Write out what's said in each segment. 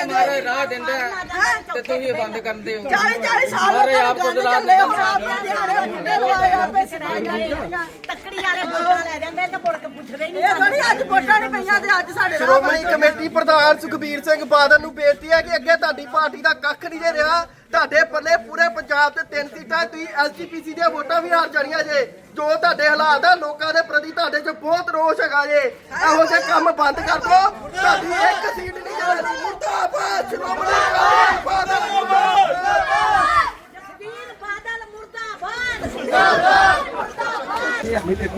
ਕੇ ਮਾਰੇ ਰਾਹ ਦਿੰਦਾ ਹੈ ਤੇ ਤੁਸੀਂ ਇਹ ਬੰਦ ਕਰਦੇ ਹੋ 40 40 ਸਾਲ ਹੋ ਗਏ ਆਪ ਚੱਲੇ ਹੋ ਮੁੰਡੇ ਲਵਾਏ ਆਪੇ ਸਿਖਾਈ ਜਾਂਦੇ ਤੱਕੜੀ ਵਾਲੇ ਵੋਟਾਂ ਲੈ ਜਾਂਦੇ ਤੇ ਮੁੜ ਕੇ ਪੁੱਛਦੇ ਹੀ ਨਹੀਂ ਇਹ ਥੋੜੀ ਅੱਜ ਵੋਟਾਂ ਨਹੀਂ ਪਈਆਂ ਤੇ ਅੱਜ ਸਾਡੇ ਰਾਹ ਸ਼੍ਰੋਮਣੀ ਕਮੇਟੀ ਪ੍ਰਧਾਨ ਸੁਖਬੀਰ ਸਿੰਘ ਬਾਦਲ ਨੂੰ ਬੇਨਤੀ ਹੈ ਕਿ ਅੱਗੇ ਤੁਹਾਡੀ ਪਾਰਟੀ ਦਾ ਕੱਖ ਨਹੀਂ ਜੇ ਰਿਹਾ ਤੁਹਾਡੇ ਪੱਲੇ ਪੂਰੇ ਪੰਜਾਬ ਤੇ ਤਿੰਨ ਸੀਟਾਂ ਤੁਸੀਂ ਐਸਜੀਪੀਸੀ ਦੀਆਂ ਵੋਟਾਂ ਵੀ ਹਾਰ ਜਾਣੀਆਂ ਜੇ। ਜੋ ਤੁਹਾਡੇ ਹਾਲਾਤ ਆ ਲੋਕਾਂ ਦੇ ਪ੍ਰਤੀ ਤੁਹਾਡੇ 'ਚ ਬਹੁਤ ਰੋਸ਼ ਹੈਗਾ ਜੇ। ਇਹੋ ਜਿਹੇ ਕੰਮ ਬੰਦ ਕਰ ਦਿਓ। ਤੁਹਾਡੀ ਇੱਕ ਸੀਟ ਨਹੀਂ ਜਾਣੀ ਮੁਰਦਾਬਾਦ ਸ਼੍ਰੋਮਣੀ ਅਕਾਲੀ ਬਾਦਲ ਮੁਰਦਾਬਾਦ ਵੀਰ ਬਾਦਲ ਮੁਰਦਾਬਾਦ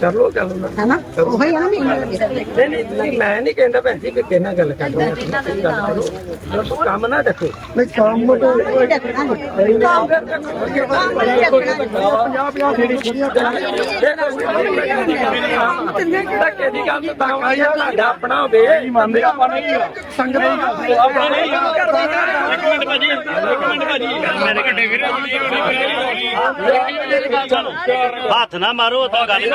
ਚਲੋ ਚਲੋ ਹੈਨਾ ਉਹੀ ਆ ਨਾ ਮੈਨੂੰ ਨਹੀਂ ਨਹੀਂ ਨਹੀਂ, ਮੈਂ ਨਹੀਂ ਕਹਿੰਦਾ ਭੈਣ ਜੀ ਕਿ ਕਿਹਨਾਂ ਗੱਲ ਕਰ ਰਹੇ ਹੋ ਕੰਮ ਨਾ ਰੱਖੋ ਨਹੀਂ ਕੰਮ ਤਾਂ ਧੱਕੇ ਦੀ ਗੱਲ ਤਾਂ ਆਇਆ ਤੁਹਾਡਾ ਆਪਣਾ ਹੋਵੇ ਮੰਨਦੇ ਆਪਾਂ ਨਹੀਂ ਸੰਗਤ ਆਪਣਾ ਨਹੀਂ ਇੱਕ ਮਿੰਟ ਭਾਜੀ ਇੱਕ ਮਿੰਟ ਭਾਜੀ ਮੇਰੇ ਘੱਟੇ ਵੀਰੇ ਹੱਥ ਨਾ ਮਾਰੋ ਤਾਂ ਗੱਲ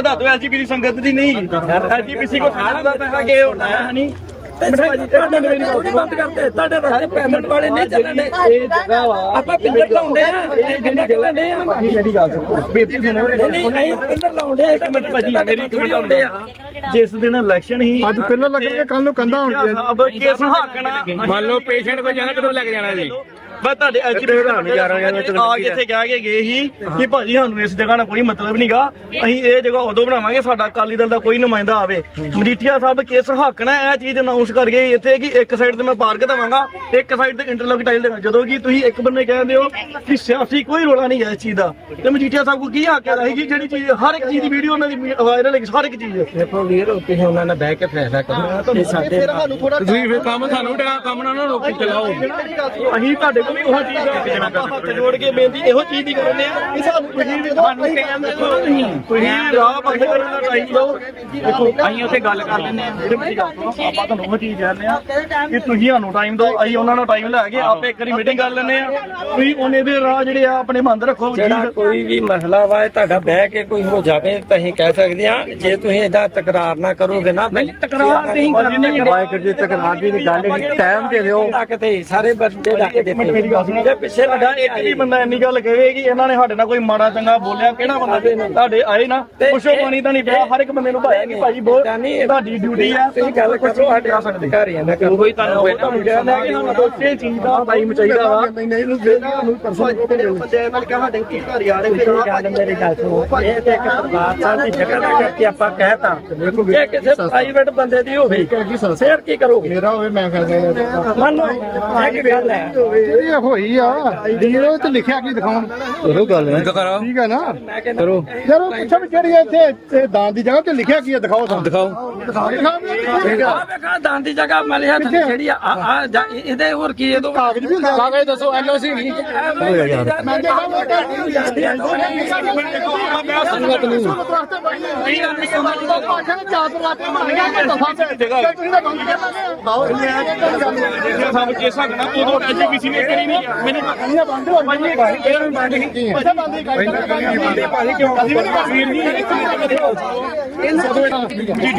ਦੱਸ ਦੋ ਐਲਜੀਪੀ ਦੀ ਸੰਗਤ ਦੀ ਨਹੀਂ ਐਲਜੀਪੀਸੀ ਕੋ ਖਾਣਾ ਦਾ ਪੈਸਾ ਕੇ ਹੋਣਾ ਹੈ। ਨਹੀਂ ਤੁਹਾਡੇ ਤੁਹਾਡੇ ਬੰਦ ਕਰਦੇ ਤੁਹਾਡੇ ਸਾਰੇ ਪੈਮੈਂਟ ਵਾਲੇ ਨਹੀਂ ਚੱਲਣੇ ਇਹ ਜਗ੍ਹਾ ਵਾ ਆਪਾਂ ਪਿੰਦਰ ਲਾਉਂਦੇ ਆ ਇਹ ਜਿੰਨੇ ਚੱਲਣੇ ਆ ਜਿਹੜੀ ਗੱਲ ਬੇਤੀ ਸੁਣੋ ਨਹੀਂ ਨਹੀਂ ਪਿੰਦਰ ਲਾਉਂਦੇ ਆ ਇੱਕ ਮਿੰਟ ਭਾਜੀ ਮੇਰੀ ਇੱਕ ਮਿੰਟ ਲਾਉਂਦੇ ਆ ਜਿਸ ਦਿਨ ਇਲੈਕਸ਼ਨ ਹੀ ਅੱਜ ਪਹਿਲਾਂ ਲੱਗਣਗੇ ਕੱਲ ਨੂੰ ਕੇਸ ਹਾਕਣਾ ਮੰਨ ਲਓ ਪੇਸ਼ੈਂਟ ਕੋ ਜਾਣਾ ਕਿਦੋਂ ਲੱਗ ਜਾਣਾ ਜੀ ਬਸ ਤੁਹਾਡੇ ਐਚਪੀ ਆ ਕੇ ਇੱਥੇ ਕਹਿ ਕੇ ਗਏ ਸੀ ਕਿ ਭਾਜੀ ਸਾਨੂੰ ਇਸ ਜਗ੍ਹਾ ਨਾਲ ਕੋਈ ਮਤਲਬ ਨਹੀਂਗਾ ਅਸੀਂ ਇਹ ਜਗ੍ਹਾ ਉਦੋਂ ਬਣਾਵਾਂਗੇ ਸਾਡਾ ਅਕਾਲੀ ਦਲ ਦਾ ਕੋਈ ਨੁਮਾਇੰਦਾ ਆਵੇ। ਮਜੀਠੀਆ ਸਾਹਿਬ ਕੇਸ ਹਾਕਣਾ ਇਹ ਚੀਜ਼ ਅਨਾਉਂਸ ਕਰ ਗਏ ਇੱਥੇ ਕਿ ਇੱਕ ਸਾਈਡ ਤੇ ਮੈਂ ਪਾਰਕ ਦੇਵਾਂਗਾ ਇੱਕ ਸਾਈਡ ਤੇ ਇੰਟਰਲੌਕ ਟਾਈਲ ਦੇਵਾਂ ਜਦੋਂ ਕਿ ਤੁਸੀਂ ਇੱਕ ਬੰਨੇ ਕਹਿੰਦੇ ਹੋ ਕਿ ਸਿਆਸੀ ਕੋਈ ਰੋਲਾ ਨਹੀਂ ਹੈ ਇਸ ਚੀਜ਼ ਦਾ। ਤੇ ਮਜੀਠੀਆ ਸਾਹਿਬ ਕੋ ਕੀ ਹੱਕ ਹੈ? ਕਿ ਜਿਹੜੀ ਚੀਜ਼ ਹਰ ਇੱਕ ਚੀਜ਼ ਦੀ ਵੀਡੀਓ ਉਹਨਾਂ ਦੀ ਵਾਇਰਲ ਹੈ ਹਰ ਇੱਕ ਚੀਜ਼। ਦੇਖੋ ਵੀਰ ਉੱਤੇ ਉਹਨਾਂ ਨਾਲ ਬਹਿ ਕੇ ਫੈਸਲਾ ਕਰਨਾ ਇਹ ਸਾਡੇ ਫਿਰ ਸਾਨੂੰ ਥੋੜਾ ਤੁਸੀਂ ਫਿਰ ਕੰਮ ਸਾਨੂੰ ਟਿਕਾ ਕੰਮ ਨਾ ਨਾ ਰੋਕੀ ਚਲਾਓ। ਅਸੀਂ ਤੁਹਾਡੇ ਕੋਲ ਵੀ ਉਹ ਚੀਜ਼ ਆਪਾਂ ਹੱਥ ਜੋੜ ਕੇ ਬੇਨਤੀ ਇਹੋ ਚੀਜ਼ ਦੀ ਕਰਨੇ ਆ ਕਿ ਸਾਨੂੰ ਤੁਸੀਂ ਵੀ ਸਾਨੂੰ ਕਹਿੰਦੇ ਤੁਸੀਂ ਤੁਸੀਂ ਰਾਹ ਬੰਦ ਕਰਨ ਦਾ ਟਾਈਮ ਦਿਓ ਦੇਖੋ ਅਸੀਂ ਉੱਥੇ ਗੱਲ ਕਰ ਲੈਂਦੇ ਆ ਜਿਹੜੇ ਮੇਰੀ ਗੱਲ ਸੁਣੋ ਆਪਾਂ ਤੁਹਾਨੂੰ ਉਹ ਚੀਜ਼ ਕਹਿੰਦੇ ਆ ਕਿ ਤੁਸੀਂ ਸਾਨੂੰ ਟਾਈਮ ਦਿਓ ਅਸੀਂ ਉਹਨਾਂ ਨਾਲ ਟਾਈਮ ਲੈ ਕੇ ਆਪੇ ਇੱਕ ਵਾਰੀ ਮੀਟਿੰਗ ਕਰ ਲੈਂਦੇ ਆ ਤੁਸੀਂ ਉਹਨੇ ਦੇ ਰਾਹ ਜਿਹੜੇ ਆ ਆਪਣੇ ਮੰਦ ਰੱਖੋ। ਜਿਹੜਾ ਕੋਈ ਵੀ ਮਸਲਾ ਵਾ ਤੁਹਾਡਾ ਬਹਿ ਕੇ ਕੋਈ ਹੋ ਜਾਵੇ ਤਾਂ ਅਸੀਂ ਕਹਿ ਸਕਦੇ ਹਾਂ ਜੇ ਤੁਸੀਂ ਇਹਦਾ ਤਕਰਾਰ ਨਾ ਕਰੋਗੇ ਨਾ ਨਹੀਂ ਤਕਰਾਰ ਤੇ ਹੀ ਕਰਨੀ ਹੈ ਵਾਹਿਗੁਰੂ ਜੀ ਤਕਰਾਰ ਦੀ ਗੱਲ ਨਹੀਂ ਟਾਈਮ ਦੇ ਦਿਓ। ਕਿਤੇ ਸਾਰੇ ਬੰਦੇ ਇੱਕ ਮਿੰਟ ਮੇਰੀ ਗੱਲ ਸੁਣੋ ਜੇ ਪਿੱਛੇ ਸਾਡਾ ਇੱਕ ਵੀ ਬੰਦਾ ਇੰਨੀ ਗੱਲ ਕਹੇ ਕਿ ਇਹਨਾਂ ਨੇ ਸਾਡੇ ਨਾਲ ਕੋਈ ਮਾੜਾ ਚੰਗਾ ਬੋਲਿਆ ਕਿਹੜਾ ਬੰਦਾ ਤੁਹਾਡੇ ਆਏ ਨਾ ਪੁੱਛੋ ਪਾਣੀ ਤਾਂ ਨਹੀਂ ਪਿਆ ਹਰ ਇੱਕ ਬੰਦੇ ਨੂੰ ਭਾਇਆ ਕਿ ਭਾਜੀ ਬਹੁਤ ਤੁਹਾਡੀ ਡਿਊਟੀ ਆ ਤੁਸੀਂ ਗੱਲ ਕਰੋ ਸਾਡੇ ਨਾਲ ਕਰੋ ਕੋਈ ਤੁਹਾਨੂੰ ਤੁਹਾਨੂੰ ਕਹਿੰਦਾ ਕਿ ਸਾਨੂੰ ਦੋਸਤੇ ਚੀਜ਼ ਦਾ ਟਾਈਮ ਚਾਹੀਦਾ ਵਾ ਨਹੀਂ ਨਹੀਂ ਇਹਨੂੰ ਦੇ ਨੂੰ ਪਰਸੋਂ ਬੰਦੇ ਨਾਲ ਕਿਹਾ ਸਾਡੇ ਆ ਰਹੇ ਫਿਰ ਇਹ ਗੱਲ ਮੇਰੀ ਗੱਲ ਸੁਣੋ ਇਹ ਤੇ ਇੱਕ ਸਾਹਿਬ ਦੀ ਜਗ੍ਹਾ ਦਾ ਕਰਕੇ ਆਪਾਂ ਕਹਿਤਾ ਜੇ ਕਿਸੇ ਪ੍ਰਾਈਵੇਟ ਬੰਦੇ ਦੀ ਹੋਵੇ ਫੇਰ ਕੀ ਕਰੋਗੇ ਮੇਰਾ ਹੋਵੇ ਮੈਂ ਫੈਸਲਾ ਮੰਨ ਲਓ ਇੱਕ ਗੱਲ ਹੈ ਇਹ ਹੋਈ ਆ ਵੀਡੀਓ ਤੇ ਲਿਖਿਆ ਕੀ ਦਿਖਾਉਣ ਕਰੋ ਗੱਲ ਠੀਕ ਹੈ ਨਾ ਕਰੋ ਯਾਰ ਉਹ ਪੁੱਛੋ ਵੀ ਕਿਹੜੀ ਇੱਥੇ ਇੱਥੇ ਦਾਨ ਦੀ ਜਗ੍ਹਾ ਤੇ ਲਿਖਿਆ ਕੀ ਹੈ ਦਿਖਾਓ ਸਾਨੂੰ ਦਿਖਾਓ ਦਿਖਾਓ ਆ ਵੇਖਾ ਦਾਨ ਦੀ ਜਗ੍ਹਾ ਮਿਲਿਆ ਜਿਹੜੀ ਆ ਆ ਜਾ- ਇਹਦੇ ਹੋਰ ਕੀ ਇਹਦੋਂ ਕਾਗਜ਼ ਵੀ ਹੁੰਦਾ ਕਾਗਜ਼ ਦੱਸੋ ਐਲਓਸੀ ਨਹੀਂ ਮੈਂ ਸਭ ਕੇ ਸਕਣਾ ਉਦੋਂ ਐਜੀਪੀਸੀ ਨੇ ਕਰੀ ਨਹੀਂ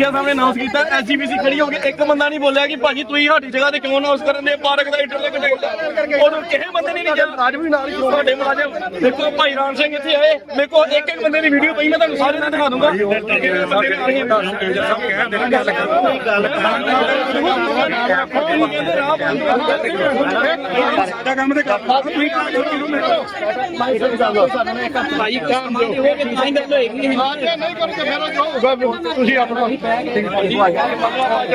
ਸਾਹਿਬ ਨੇ ਅਨਾਉਂਸ ਕੀਤਾ ਐਸਜੀਪੀਸੀ ਖੜੀ ਹੋ ਗਈ ਇੱਕ ਬੰਦਾ ਨਹੀਂ ਬੋਲਿਆ ਕਿ ਭਾਜੀ ਤੁਸੀਂ ਸਾਡੀ ਜਗ੍ਹਾ ਤੇ ਕਿਉਂ ਅਨਾਉਂਸ ਕਰਨ ਦੇ ਪਾਰਕ ਦਾ ਇੰਟਰਲੈਕ ਟੇਲ ਉਦੋਂ ਕਿਸੇ ਬੰਦੇ ਨੇ ਨਹੀਂ ਕਿਹਾ ਰਾਜ ਵੀ ਨਾਲ ਹੀ ਸਾਡੇ ਮੁਲਾਜ਼ਮ ਦੇਖੋ ਭਾਈ ਰਾਮ ਸਿੰਘ ਇੱਥੇ ਆਏ ਮੇਰੇ ਕੋਲ ਇੱਕ ਇੱਕ ਬੰਦੇ ਦੀ ਵੀਡੀਓ ਪਈ ਮੈਂ ਤੁਹਾਨੂੰ ਸਾਰੇ ਨਾਲ ਦਿਖਾ ਦੂੰਗਾ ਸਾਡਾ ਕੰਮ ਤੇ ਕਰ ਭਾਈ ਕੰਮ ਦੀ ਹੋਵੇ ਨਹੀਂ ਗੱਲ ਹੋਏਗੀ ਨਹੀਂ ਕਰਕੇ ਫਿਰ ਜਾਊਗਾ ਤੁਸੀਂ ਆਪਣਾ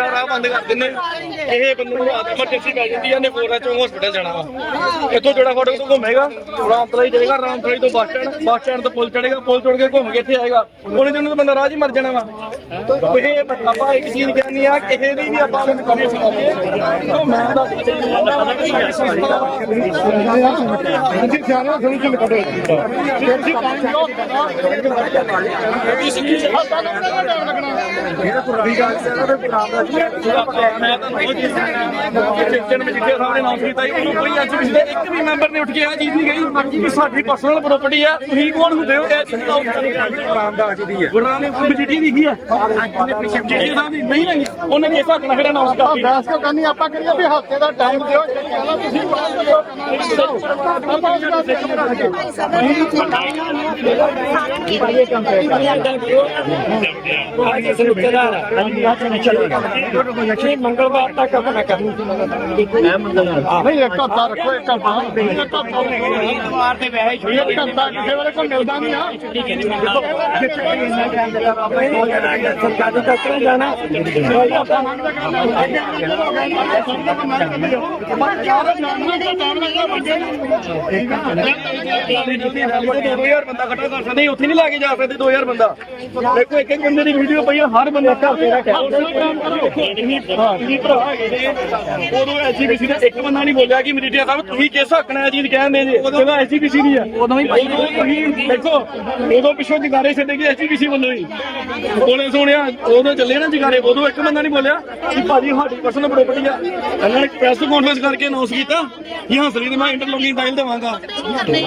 ਰਾਹ ਬੰਦ ਕਰ ਦਿੰਨੇ ਇਹ ਬੰਦੇ ਨੂੰ ਐਮਰਜੈਂਸੀ ਪੈ ਜਾਂਦੀ ਹੈ ਨੇ ਕੋਰਾ ਚੋਂ ਹਸਪੀਟਲ ਜਾਣਾ ਵਾ। ਇੱਥੋਂ ਜੋੜਾ ਫੋਟੋ ਤੋਂ ਘੁੰਮੇਗਾ ਰਾਮਪੁਰਾ ਜਾਏਗਾ ਰਾਮਪੁਰਾ ਤੋਂ ਬੱਸ ਸਟੈਂਡ ਬੱਸ ਸਟੈਂਡ ਤੋਂ ਪੁਲ ਚੜੇਗਾ ਪੁਲ ਚੜ ਕੇ ਘੁੰਮ ਕੇ ਇੱਥੇ ਆਏਗਾ। ਉਹਨੇ ਦਿਨ ਨੂੰ ਤਾਂ ਬੰਦਾ ਰਾਹ ਹੀ ਮਰ ਜਾਣਾ ਵਾ। ਇਹ ਆਪਾਂ ਇੱਕ ਚੀਜ਼ ਕਹਿੰਦੀ ਆ ਕਿਸੇ ਦੀ ਵੀ ਆਪਾਂ ਨੂੰ ਕਮੀ ਸੁਣਾਈਏ ਤਾਂ ਮੈਂ ਦਾ ਤੁਸੀਂ ਸਿਆਣੇ ਸੋਲੂਸ਼ਨ ਕੱਢੋ ਤੁਸੀਂ ਟਾਈਮ ਦਿਓ ਹੱਥਾਂ ਨੂੰ ਟਾਈਮ ਲੱਗਣਾ ਚਿੱਟਨ ਮਜੀਠੀਆ ਸਾਹਿਬ ਨੇ ਅਨਾਉਂਸ ਕੀਤਾ ਜੀ ਉਹਨੂੰ ਕੋਈ ਐਜੂਕੇਸ਼ਨ ਦੇ ਇੱਕ ਵੀ ਮੈਂਬਰ ਨੇ ਉੱਠ ਕੇ ਆ ਚੀਜ਼ ਨਹੀਂ ਗਈ ਕਿ ਸਾਡੀ ਪਰਸਨਲ ਪ੍ਰਾਪਰਟੀ ਆ ਤੁਸੀਂ ਕੌਣ ਹੁੰਦੇ ਹੋ ਇਹ ਗੁਰਨਾਮ ਦਾ ਦੀ ਹੈ ਗੁਰਨਾਮ ਨੇ ਮਜੀਠੀ ਦੀ ਕੀ ਹੈ ਮਜੀਠੀਆ ਸਾਹਿਬ ਦੀ ਨਹੀਂ ਨਹੀਂ ਉਹਨੇ ਕਿਸ ਹੱਕ ਨਾਲ ਫਿਰ ਅਨਾਉਂਸ ਕਰਤੀ ਬਹਿਸ ਕਿਉਂ ਕਰਨੀ ਆਪਾਂ ਕਰੀਏ ਵੀ ਹਫ਼ਤੇ ਦਾ ਟਾਈਮ ਦਿਓ ਜਿਹੜੀ ਗੱਲ ਤੁਸੀਂ ਮੰਗਲਵਾਰ ਤੱਕ ਆਪਣਾ ਕਰਨੀ ਨਹੀਂ ਇੱਕ ਹਫ਼ਤਾ ਰੱਖੋ ਇੱਕ ਹਫ਼ਤਾ ਇੱਕ ਹਫ਼ਤਾ ਐਤਵਾਰ ਤੇ ਵੈਸੇ ਇੱਕ ਹਫ਼ਤਾ ਕਿਸੇ ਵੇਲੇ ਕੋਈ ਮਿਲਦਾ ਨਹੀਂ ਆ ਸਰਕਾਰੀ ਦਫ਼ਤਰ ਜਾਣਾ Come on, get ਦੋ ਬੰਦਾ ਇਕੱਠਾ ਕਰ ਸਕਦੇ ਉੱਥੇ ਨਹੀਂ ਲਾ ਕੇ ਜਾ ਸਕਦੇ 2000 ਬੰਦਾ ਦੇਖੋ ਇੱਕ ਇੱਕ ਬੰਦੇ ਦੀ ਵੀਡੀਓ ਪਈ ਹਰ ਬੰਦਾ ਉਦੋਂ ਐਸਜੀਪੀਸੀ ਦਾ ਇੱਕ ਬੰਦਾ ਨਹੀਂ ਬੋਲਿਆ ਕਿ ਮਰੀਟੀਆ ਸਾਹਿਬ ਤੁਸੀਂ ਕਿਸ ਹੱਕ ਨਾਲ ਇਹ ਕਹਿੰਦੇ ਜੇ ਜਦੋਂ ਐਸਜੀਪੀਸੀ ਦੀ ਆ ਉਦੋਂ ਹੀ ਦੇਖੋ ਉਦੋਂ ਪਿੱਛੋਂ ਜਗਾਰੇ ਛੱਡੇ ਗਏ ਐਸਜੀਪੀਸੀ ਵੱਲੋਂ ਹੀ ਕੋਲੇ ਸੁਣਿਆ ਉਦੋਂ ਚੱਲੇ ਨਾ ਜਗਾਰੇ ਉਦੋਂ ਇੱਕ ਬੰਦਾ ਨਹੀਂ ਬੋਲਿਆ ਕਿ ਭਾਜੀ ਸਾਡੀ ਪਰਸਨਲ ਪ੍ਰਾਪਰਟੀ ਆ ਇਹਨਾਂ ਨੇ ਪ੍ਰੈਸ ਕਾਨਫਰੰਸ ਕਰਕੇ ਅਨਾਉਂਸ ਕੀਤਾ। ਕਿ ਹੰਸਲੀ ਦੀ ਮੈਂ ਇੰਟਰਲੋਕਿੰਗ ਟਾਈਲ ਦੇਵਾਂਗਾ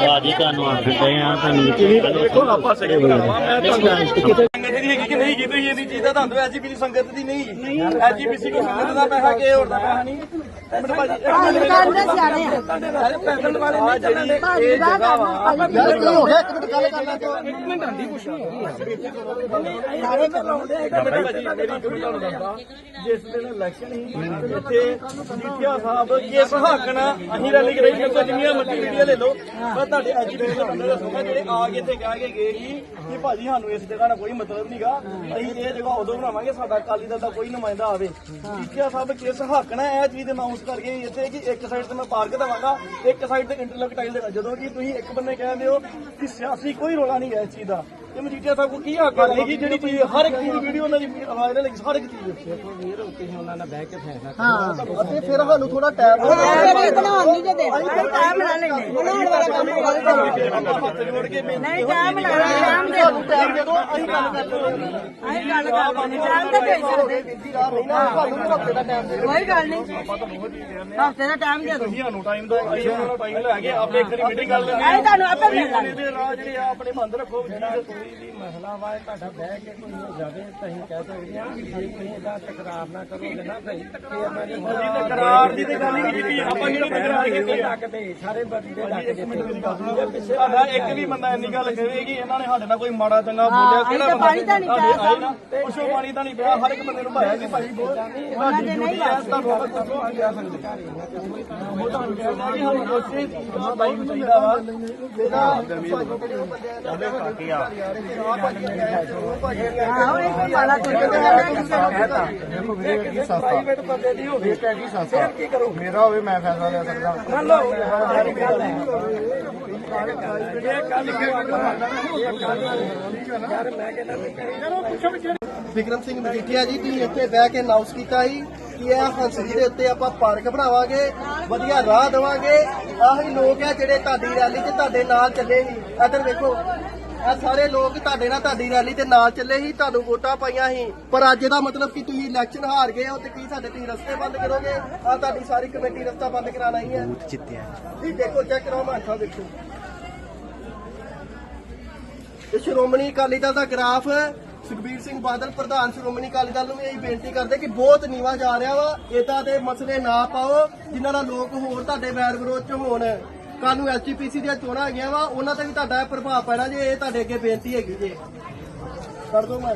ਬਾਜੀ ਤੁਹਾਨੂੰ ਆਖ ਦਿੰਦੇ ਆ ਤੁਹਾਨੂੰ ਦੇਖੋ ਆਪਾਂ ਸਹੀ ਕਰਵਾ ਮੈਂ ਤੁਹਾਨੂੰ ਸੰਗਤ ਦੀ ਹੈਗੀ ਕਿ ਨਹੀਂ ਕੀਤੀ ਇਹਦੀ ਚੀਜ਼ ਦਾ ਤੁਹਾਨੂੰ ਐਜੀਪੀਸੀ ਸੰਗਤ ਦੀ ਨਹੀਂ ਐਜੀਪੀਸੀ ਕੋ ਸੰਗਤ ਦਾ ਪੈਸਾ ਕਿ ਹੋਰ ਦਾ ਪੈਸਾ ਨਹੀਂ ਦੇ ਦੇ ਦਾ ਕੀ ਜਿਸ ਦਿਨ ਇਲੈਕਸ਼ਨ ਸੀ ਇੱਥੇ ਜੀਠੀਆ ਸਾਹਿਬ ਕਿਸ ਹੱਕ ਨਾਲ ਅਸੀਂ ਰੈਲੀ ਕਰਾਈ ਸੀ ਜਿੰਨੀਆਂ ਮਰਜ਼ੀ ਮੀਡੀਆ ਲੈ ਲਓ ਪਰ ਤੁਹਾਡੇ ਐਜੀਪੀਸੀ ਦੇ ਬੰਦੇ ਦੱਸੂਗਾ ਜਿਹੜੇ ਆ ਕੇ ਇੱਥੇ ਕਹਿ ਕੇ ਗਏ ਸੀ ਕਿ ਭਾਜੀ ਸਾਨੂੰ ਇਸ ਜਗ੍ਹਾ ਨਾਲ ਕੋਈ ਮਤਲਬ ਨਹੀਂਗਾ ਅਸੀਂ ਇਹ ਜਗ੍ਹਾ ਉਦੋਂ ਬਣਾਵਾਂਗੇ ਸਾਡਾ ਅਕਾਲੀ ਦਲ ਦਾ ਕੋਈ ਨੁਮਾਇੰਦਾ ਆਵੇ। ਜੀਠੀਆ ਸਾਹਿਬ ਕਿਸ ਹੱਕ ਨਾਲ ਇਹ ਚੀਜ਼ ਅਨਾਉਂਸ ਕਰਕੇ ਇੱਥੇ ਕਿ ਇੱਕ ਸਾਈਡ ਤੇ ਮੈਂ ਪਾਰਕ ਦੇਵਾਂਗਾ, ਇੱਕ ਸਾਈਡ ਤੇ ਇੰਟਰਲੋਕ ਟਾਈਲ ਦੇਣਾ। ਜਦੋਂ ਕਿ ਤੁਸੀਂ ਇੱਕ ਬੰਨੇ ਕਹਿੰਦੇ ਹੋ ਕਿ ਸਿਆਸੀ ਕੋਈ ਰੋਲਾ ਨਹੀਂ ਹੈ ਇਸ ਚੀਜ਼ ਦਾ। ਮਜੀਠੀਆ ਸਾਹਿਬ ਕੋ ਕੀ ਹੱਕ ਹੈ ਜਿਹੜੀ ਚੀਜ਼ ਹਰ ਇੱਕ ਚੀਜ਼ ਵੀਡੀਓ ਉਹਨਾਂ ਦੀ ਆਵਾਜ਼ ਨਾਲ ਹਰ ਇੱਕ ਚੀਜ਼। ਅਤੇ ਫਿਰ ਸਾਨੂੰ ਥੋੜਾ ਟਾਈਮ ਇਹ ਬਣਾਉਣ ਨਹੀਂ ਜੇ ਦੇਣਾ। ਅਸੀਂ ਟਾਈਮ ਲਾ ਲੈਣੇ ਬਣਾਉਣ ਵਾਲਾ ਕੰਮ ਕੋਈ ਜੋੜ ਕੇ ਨਹੀਂ ਟਾਈਮ ਟਾਈਮ ਦੇ ਅਸੀਂ ਗੱਲ ਕਰਦੇ ਹਾਂ। ਅਸੀਂ ਗੱਲ ਕਰਦੇ ਟਾਈਮ ਤਾਂ ਦੇ ਸਕਦੇ। ਬੀਬੀ ਰਾਹ ਨਹੀਂ ਹਫ਼ਤੇ ਦਾ ਟਾਈਮ ਦੇ ਕੋਈ ਗੱਲ ਨਹੀਂ। ਹਫ਼ਤੇ ਦਾ ਟਾਈਮ ਦੇ ਤੁਸੀਂ ਸਾਨੂੰ ਟਾਈਮ ਦਿਓ ਅਸੀਂ ਉਹਨਾਂ ਨੂੰ ਟਾਈਮ ਲੈ ਕੇ ਆਪੇ ਇੱਕ ਵਾਰੀ ਮੀਟਿੰਗ ਕਰ ਲੈਂਦੇ ਅਸੀਂ ਤੁਹਾਨੂੰ ਆਪੇ ਮਿਲ ਲਾਂਗੇ। ਦੇ ਜਿਹੜੇ ਆ ਆਪਣੇ ਬੰਦ ਰੱਖੋ ਜਿਹੜਾ ਕੋਈ ਵੀ ਮਸਲਾ ਵਾ ਤੁਹਾਡਾ ਬਹਿ ਕੇ ਕੋਈ ਹੋ ਜਾਵੇ ਤਾਂ ਅਸੀਂ ਕਹਿ ਸਕਦੇ ਹਾਂ ਕਿ ਜੇ ਤੁਸੀਂ ਇਹਦਾ ਤਕਰਾਰ ਨਾ ਕਰੋਗੇ ਨਾ ਸਹੀ ਤੇ ਇਹਨਾਂ ਦੇ ਤਕਰਾਰ ਦੀ ਤੇ ਗੱਲ ਹੀ ਨਹੀਂ ਕੀਤੀ ਆਪਾਂ ਕਿਹੜਾ ਤਕਰਾਰ ਕੀਤੀ ਆ ਲੱਗ ਦੇ ਸਾਰੇ ਬੰਦੇ ਲੱਗ ਦੇ ਸਾਡਾ ਇੱਕ ਵੀ ਬੰਦਾ ਇੰਨੀ ਗੱਲ ਕਹੇ ਕਿ ਇਹਨਾਂ ਨੇ ਸਾਡੇ ਨਾਲ ਕੋਈ ਮਾੜਾ ਚੰਗਾ ਬੋਲਿਆ ਕਿਹੜਾ ਬੰਦਾ ਪਾਣੀ ਤਾਂ ਨਹੀਂ ਪਿਆ ਆਏ ਨਾ ਪੁੱਛੋ ਪਾਣੀ ਤਾਂ ਨਹੀਂ ਪਿਆ ਹਰ ਇੱਕ ਬੰਦੇ ਨੂੰ ਭਾਇਆ ਕਿ ਭਾਈ ਬੋਲ ਤੁਹਾਡੀ ਡਿਊਟੀ ਹੈ ਤੁਹਾਨੂੰ ਆਪਾਂ ਕੁਝ ਨਹੀਂ ਕਹਿ ਸਕਦੇ ਉਹ ਤੁਹਾਨੂੰ ਕਹਿੰਦਾ ਕਿ ਸਾਨੂੰ ਕੋਸ਼ਿਸ਼ ਦਾ ਬਾਈ ਨੂੰ ਚਾਹੀਦਾ ਵਾ ਆਹੋ ਇਹ ਕੋਈ ਮਾਲਾ ਕੋਈ ਪ੍ਰਾਈਵੇਟ ਬੰਦੇ ਦੀ ਹੋਵੇ ਟੈਗੀ ਸੰਸਥਾ ਕੀ ਕਰੋ ਮੇਰਾ ਹੋਵੇ ਮੈਂ ਫੈਸਲਾ ਲੈ ਸਕਦਾ ਵਿਕਰਮ ਸਿੰਘ ਮਜੀਠੀਆ ਜੀ, ਤੁਸੀਂ ਇੱਥੇ ਬਹਿ ਕੇ ਅਨਾਉਂਸ ਕੀਤਾ ਸੀ ਕਿ ਇਹ ਹੰਸਲੀ ਦੇ ਉੱਤੇ ਆਪਾਂ ਪਾਰਕ ਬਣਾਵਾਂਗੇ, ਵਧੀਆ ਰਾਹ ਦੇਵਾਂਗੇ। ਆਹੀ ਲੋਕ ਆ ਜਿਹੜੇ ਤੁਹਾਡੀ ਰੈਲੀ 'ਚ ਤੁਹਾਡੇ ਨਾਲ ਚੱਲੇ ਸੀ। ਇੱਧਰ ਵੇਖੋ ਇਹ ਸਾਰੇ ਲੋਕ ਤੁਹਾਡੇ ਨਾਲ ਤੁਹਾਡੀ ਰੈਲੀ ਤੇ ਨਾਲ ਚੱਲੇ ਸੀ ਤੁਹਾਨੂੰ ਵੋਟਾਂ ਪਾਈਆਂ ਸੀ। ਪਰ ਅੱਜ ਦਾ ਮਤਲਬ ਕਿ ਤੁਸੀਂ ਇਲੈਕਸ਼ਨ ਹਾਰ ਗਏ ਹੋ ਤੇ ਕੀ ਸਾਡੇ ਤੁਸੀਂ ਰਸਤੇ ਬੰਦ ਕਰੋਗੇ? ਆ ਤੁਹਾਡੀ ਸਾਰੀ ਕਮੇਟੀ ਰਸਤਾ ਬੰਦ ਕਰਾਣਾ ਹੀ ਹੈ। ਬੂਥ ਜਿੱਤਿਆ। ਇਹ ਦੇਖੋ ਚੈੱਕ ਕਰਾਓ ਮਾਠਾ ਦੇਖੋ। ਤੇ ਸ਼੍ਰੋਮਣੀ ਅਕਾਲੀ ਦਲ ਦਾ ਗ੍ਰਾਫ ਸੁਖਬੀਰ ਸਿੰਘ ਬਾਦਲ ਪ੍ਰਧਾਨ ਸ਼੍ਰੋਮਣੀ ਅਕਾਲੀ ਦਲ ਨੂੰ ਵੀ ਇਹੀ ਬੇਨਤੀ ਕਰਦੇ ਕਿ ਬਹੁਤ ਨੀਵਾ ਜਾ ਰਿਹਾ ਵਾ। ਇਦਾਂ ਦੇ ਮਸਲੇ ਨਾ ਪਾਓ ਜਿਨ੍ਹਾਂ ਨਾਲ ਲੋਕ ਹੋਰ ਤੁਹਾਡੇ ਵੈਰ ਵਿਰੋਧ ਚ ਹੋਣ। ਕੱਲ ਨੂੰ ਐਸਜੀਪੀਸੀ ਦੀਆਂ ਚੋਣਾਂ ਹੈਗੀਆਂ ਵਾ, ਉਹਨਾਂ ਤੇ ਵੀ ਤੁਹਾਡਾ ਇਹ ਪ੍ਰਭਾਵ ਪੈਣਾ ਜੇ, ਇਹ ਤੁਹਾਡੇ ਅੱਗੇ ਬੇਨਤੀ ਹੈਗੀ ਜੇ। ਕਰ ਦੋ ਮੈਂ।